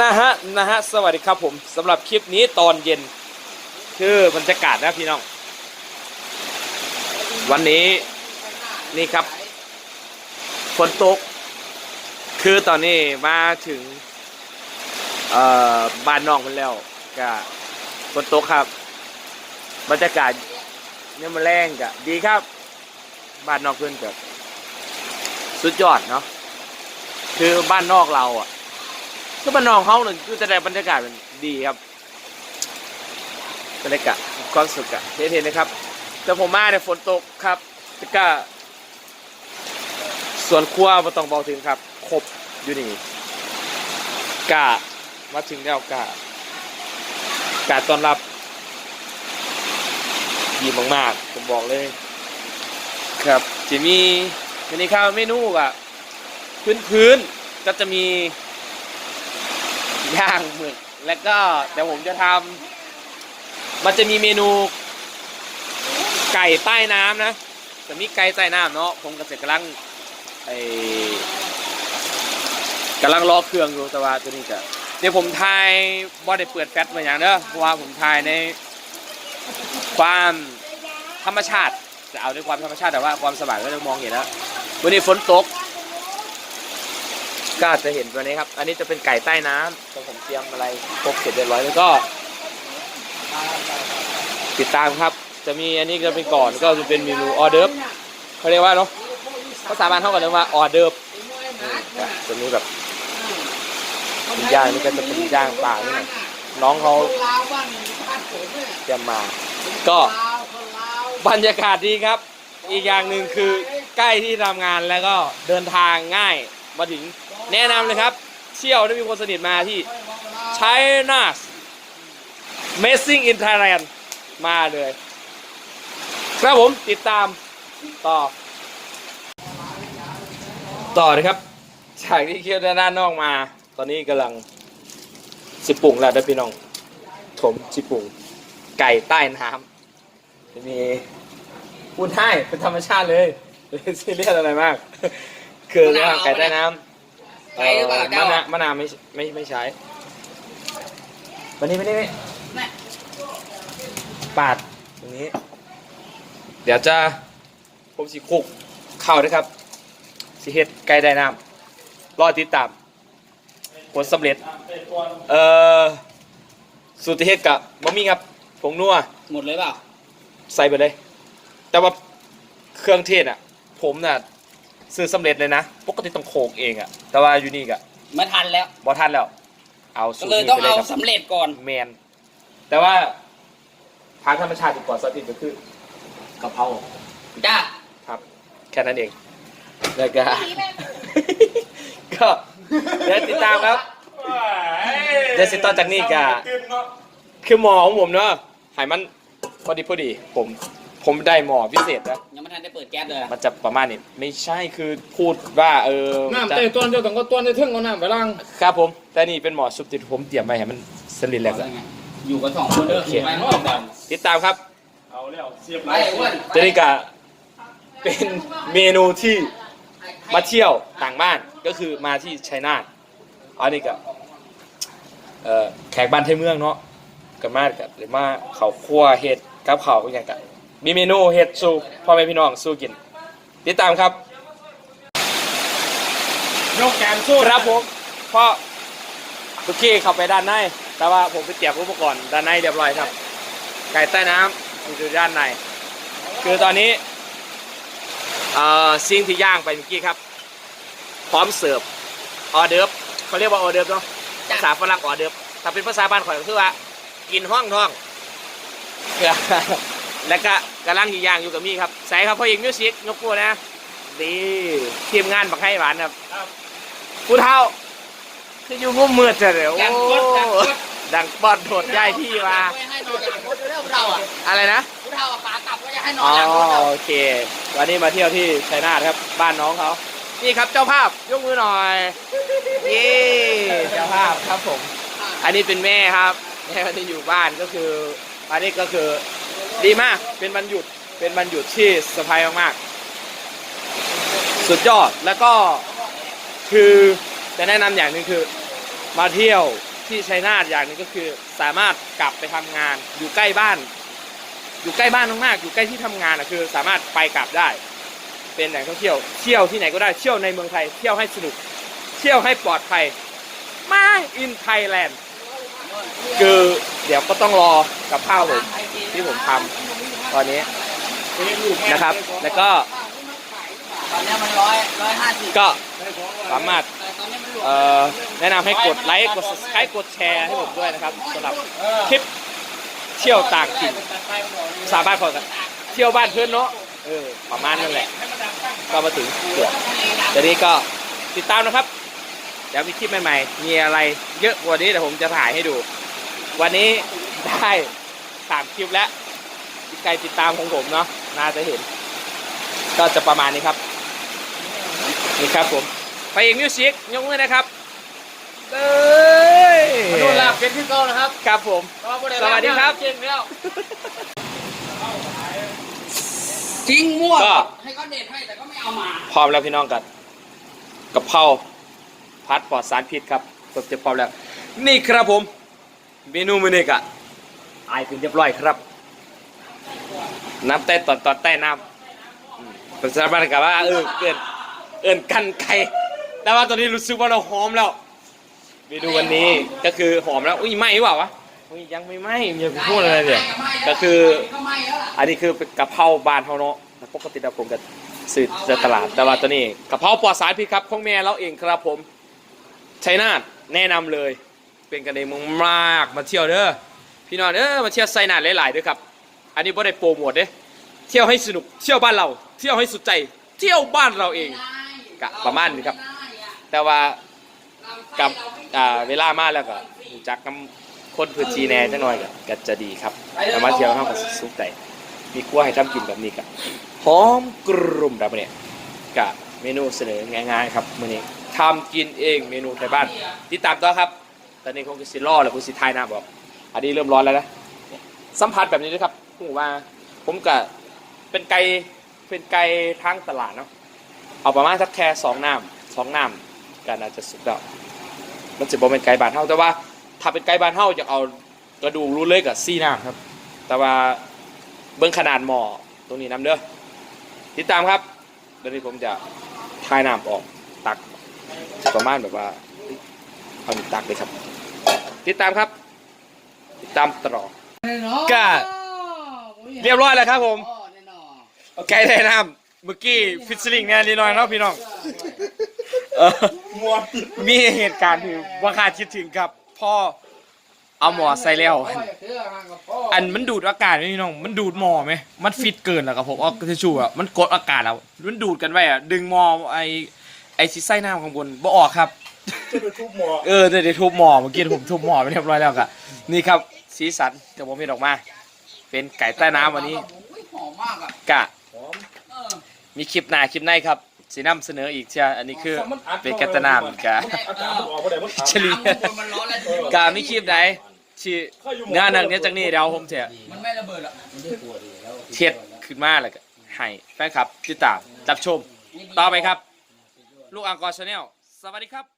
นะฮะนะฮะสวัสดีครับผมสำหรับคลิปนี้ตอนเย็น คือบรรยากาศนะพี่น้อง วันนี้นี่ครับฝนตก คือตอนนี้มาถึงเอ่อบ้านน้องมันแล้วก็ฝนตกครับ บรรยากาศเนี่ยมันแรงกะดีครับ บ้านนอกเพื่อนกับสุดยอดเนาะคือบ้านนอกเราอะ ก็บ้านนอกเขาหนึ่งคือจะได้บรรยากาศมันดีครับบรรยากาศความสุขอะเห็นๆนะครับ แต่ผมมาเนี่ยฝนตกครับแล้วก็ส่วนครัวม่ต้องบอกถึงครับ ครบอยู่นี่กะมาถึงแล้วกะกะต้อนรับดีมากๆ ผมบอกเลย ครับจะมีวันนี้ข้าวเมนูอะพื้นๆก็จะมี ย่างหมึก แล้วก็เดี๋ยวผมจะทำมันจะมีเมนูไก่ใต้น้ำนะจะมีไก่ใต้น้ำเนาะผมกับเสร็จกำลังไอกำลังรอเครื่องอยู่แต่ว่าตัวนี้จะเดี๋ยวผมทายบอได้เปิดแฟตมาอย่างเด้อเพราะว่าผมทายในความธรรมชาติจะเอาด้วยความธรรมชาติแต่ว่าความสบายก็จะมองเห็นแล้ววันนี้ฝนตก ก็จะเห็นตัวนี้ครับ อันนี้จะเป็นไก่ใต้น้ำที่ผมเตรียมอะไรครบเสร็จเรียบร้อยแล้วก็ ติดตามครับ จะมีอันนี้ก็เป็นก่อนก็จะเป็นเมนูออเดิร์ฟเขาเรียกว่าเนาะภาษาบ้านเท่ากันเรียว่าออเดิร์ฟจะมีแบบย่างนี่ก็จะเป็นย่างปลานี่นะน้องเขาเตรียมา ก็บรรยากาศดีครับ อีกอย่างหนึ่งคือใกล้ที่ทำงานแล้วก็เดินทางง่าย มาถึงแนะนำเลยครับ เที่ยวได้มีคนสนิทมาที่ China Messing in Thailand มาเลย ครับผมติดตามต่อ ต่อนะครับจากที่เคี่ยวด้านนอกมา ตอนนี้กำลังสิปรุงแล้วด้พี่น้องผมสิปรุงไก่ใต้น้ำจะมีพูดให้เป็นธรรมชาติเลยไม่ได้ซีเรียสอะไรมาก คือเรื่องไก่ใต้น้ำไก่หรือเปล่าเอ่อเจ้ามะนาวมะนาวไม่ไม่ไม่ใช้วันนี้ไม่ได้ปาดตรงนี้ เดี๋ยวจะผมสิคลุกเข้าวนะครับสิเฮ็ดไก่ใต้น้ำรอติดตามผลสำเร็จ เอ่อสูตรที่เฮ็ดกับบะหมี่ครับผงนัวหมดเลยเปล่า ใส่ไปเลย แต่ว่าเครื่องเทศอะ ผมน่ะ ซื้อสำเร็จเลยนะ ปกติต้องโขกเองอะแต่ว่าอยู่นี่กะไม่ทันแล้ว บอทันแล้ว เอาสูก็ตรเลยนี้ต้องไปเลยเอาครับสำเร็จก่อน แมนแต่ว่าทางธรรมชาติดีกว่าสถิตก็คือกะเพราจ้า ครับ แค่นั้นเองแล้วก็ ก็เดี๋ยวติดตามครับ เดี๋ยวสิต่อจากนี้ก็คือหมอของผมเนาะใหายมันพอดีพอดีผม ผมได้หมอพิเศษนะยังไม่ทันได้เปิดแก๊สเลยอะมันจะประมาณนี้ไม่ใช่คือพูดว่าเออน้ำจะเตะต้นเดียวต้องก็ต้นได้ถึงเอาน้ำไปล้างครับผม แต่นี่เป็นหมอซุปที่ผมเตรียมไว้ให้มันสลิดแหลกอะอยู่กันสองคนเด้อโอเคไปห้องก่อนติดตามครับเอาแล้วเสียบไปอ้วนเจนิกาเป็นเมนูที่มาเที่ยวต่างบ้านก็คือมาที่ชัยนาทอันนี้กับเอ่อแขกบ้านไทยเมืองเนาะกับมากับหรือมาเขาวคั่วเห็ดกับเขาวอหย่างกัน มีเมนูเห็ดสู้พ่อแม่พี่น้องสู้กิน ติดตามครับยกแขนสู้ครับผมเพราะทุกที่เข้าไปด้านใน แต่ว่าผมไปเตรียมอุปกรณ์ด้านในเรียบร้อยครับ ไก่ใต้น้ำอยู่ด้านใน คือตอนนี้เอ่อสิ่งที่ย่างไปเมื่อกี้ครับ พร้อมเสิร์ฟออเดิร์ฟเขาเรียกว่าออเดิร์ฟเนาะภาษาฝรั่งออเดิร์ฟถ้าเป็นภาษาบ้านข่อยก็คือว่า กินห้องท้อง แล้วก็กำลังที่ย่างอยู่กับมี่ครับใส่ครับพ่อเอกมิวสิกยกโป้นะดีทีมงานบักให้หวานครับผู้เฒ่าคืออยู่มุมมืดจะเดี๋ยวดังกดดังกดดังปอดโดดย้ายที่มาไม่ให้นอนหลังรถเรื่องเราอะอะไรนะผู้เฒ่าอะปากลับก็จะให้นออ๋นอหลังรถเราโอเค วันนี้มาเที่ยวที่ชัยนาทครับ บ้านน้องเขานี่ครับเจ้าภาพยกมือหน่อยเย้เจ้าภาพครับผม อันนี้เป็นแม่ครับแม่ที่อยู่บ้านก็คืออันนี้ก็คือ ดีมาก เป็นวันหยุด เป็นวันหยุดที่สบายมากๆ สุดยอด แล้วก็คือจะแนะนำอย่างหนึ่งคือ มาเที่ยวที่ชัยนาทอย่างนึงก็คือ สามารถกลับไปทำงาน อยู่ใกล้บ้าน อยู่ใกล้บ้านมากๆ อยู่ใกล้ที่ทำงานอะคือ สามารถไปกลับได้ เป็นแหล่งท่องเที่ยว เที่ยวที่ไหนก็ได้ เที่ยวในเมืองไทย เที่ยวให้สนุก เที่ยวให้ปลอดภัย มาอินไทยแลนด์ คือเดี๋ยวก็ต้องรอกับข้าวผมที่ผมทำตอนนี้นะครับ แล้วก็ตอนนี้มันร้อยร้อยห้าสิบก็สามารถแนะนำให้กดไลค์กด subscribe กดแชร์ให้ผมด้วยนะครับสำหรับคลิปเที่ยวต่างถิ่นสามารถพอกันเที่ยวบ้านเพื่อนเนาะเออประมาณนั่นแหละ ก็มาถึงเดี๋ยวนี้ก็ติดตามนะครับ ดี๋ยวมีคลิปใหม่ๆ มีอะไรเยอะกว่านี้เดี๋ยวผมจะถ่ายให้ดู วันนี้ได้สามคลิปแล้วที่ใครติดตามของผมเนาะน่าจะเห็น ก็จะประมาณนี้ครับ นี่ครับผม ไปเอกมิวสิกยกมือนะครับเอ้ยมาดูลาบเป็นที่เก่านะครับ ครับผม สวัสดีครับเก่งแล้วจริงมั่วก็ให้เขาเด็ดให้แต่ก็ไม่เอามา พร้อมแล้วพี่น้องกันกับเพรา พัดปลอดสารพิษครับเกือบจะพร้อมแล้ว นี่ครับผมเมนูมือนี้กะอายเป็นเรียบร้อยครับ น้ำใต้ตอนตอนใต้น้ำเป็นสารพัดกับว่าเออเกินเอินกันไก่แต่ว่าตอนนี้รู้สึกว่าเราหอมแล้วเมนูวันนี้ก็คือหอมแล้วอุ้ยไหมหรือเปล่าวะอุ้ยยังไม่ไหมอย่าไปพูดอะไรเนี่ยก็คืออันนี้คือกะเพราบานเฮาเนาะปกติเราผมก็ซื้อจากตลาดแต่ว่าตัวนี้กะเพราปลอดสารพิษครับของแม่เราเองครับผม ชัยนาทแนะนำเลย เป็นกันเองมากมาเที่ยวเด้อพี่น้องเด้อมาเที่ยวไซนาทหลายๆเด้อครับ อันนี้บ่ได้โปรโมทเด้เที่ยวให้สนุกเที่ยวบ้านเรา เที่ยวให้สุดใจ เที่ยวบ้านเราเองกะประมาณนี้ครับ แต่ว่ากับเวลามาแล้วก็จักน้ำคนพื้นที่แน่จังหน่อยก็ก็จะดีครับแต่มาเที่ยวเฮาก็สุขใจมีครัวยให้ทำกินแบบนี้กับหอมกรุ่มแบบนี้กับเมนูเสนอง่ายๆครับมื้อนี้ ทำกินเองเมนูไทยบ้านติดตามต่อครับ ตอนนี้คงจะสิล่อแล้วคุณสิทายหน้าบอก อันนี้เริ่มร้อนแล้วนะสัมผัสแบบนี้นะครับผมว่าผมกับเป็นไก่เป็นไก่ทางตลาดเนาะเอาประมาณสักแค่สองน้ำสองน้ำก็น่าจะสุกแล้วมันจะบอกเป็นไก่บานเท่าแต่ว่าถ้าเป็นไก่บานเท่าจะเอากระดูกรู้เลยกับซี่น้ำครับ แต่ว่าเบิ้องขนาดหม้อตรงนี้น้ำเด้อติดตามครับเดี๋ยวนี้ผมจะทายน้ำออกตัก ประมาณแบบว่าเอานี่ตักเลยครับ ติดตามครับ ติดตามตลอดกะเรียบร้อยแล้วครับผมอ๋อแน่นอนไก่ไทยน้ำเมื่อกี้ฟิชชิลิงแน่นิดหน่อยเนาะพี่น้องเออมัวมีเหตุการณ์ที่ว่าคาดคิดถึงครับ พ่อเอาหมอใส่แล้วอันมันดูดอากาศไหมพี่น้อง มันดูดหมอไหมมันฟิตเกินแล้วครับผมออกทิชชู่อะมันกดอากาศแล้วมันดูดกันไว้อะดึงหมอไอ ไอซิไส้น้ำข้างบนบ่ออกครับ จะไปทุบหมอเออได้ได้ทุบหมอเมื่อกี้ผมทุบหมอไปเรียบร้อยแล้วกะนี่ครับสีสันจะผมเป็นออกมา เป็นไก่ใต้น้ำวันนี้โอ้ยหอมมากอะกะ หอมเออมีคลิปหน้าคลิปในครับสีน้ำเสนออีกเชียอันนี้คือเป็นกัตตนาเหมือนกันอากาศมันออกบ่ได้มันขาดเฉลี่ย น้ำมันมันร้อนแล้วกะมีคลิปไหนที่เนื้อหนังเนี้ยจากนี้เดี๋ยวผมจะมันไม่ระเบิดหรอกเทียดขึ้นมาแล้วก็ให้แฟนคลับติดตามรับชม ต่อไปครับ ลูกอังกอร์ชาแนลสวัสดีครับ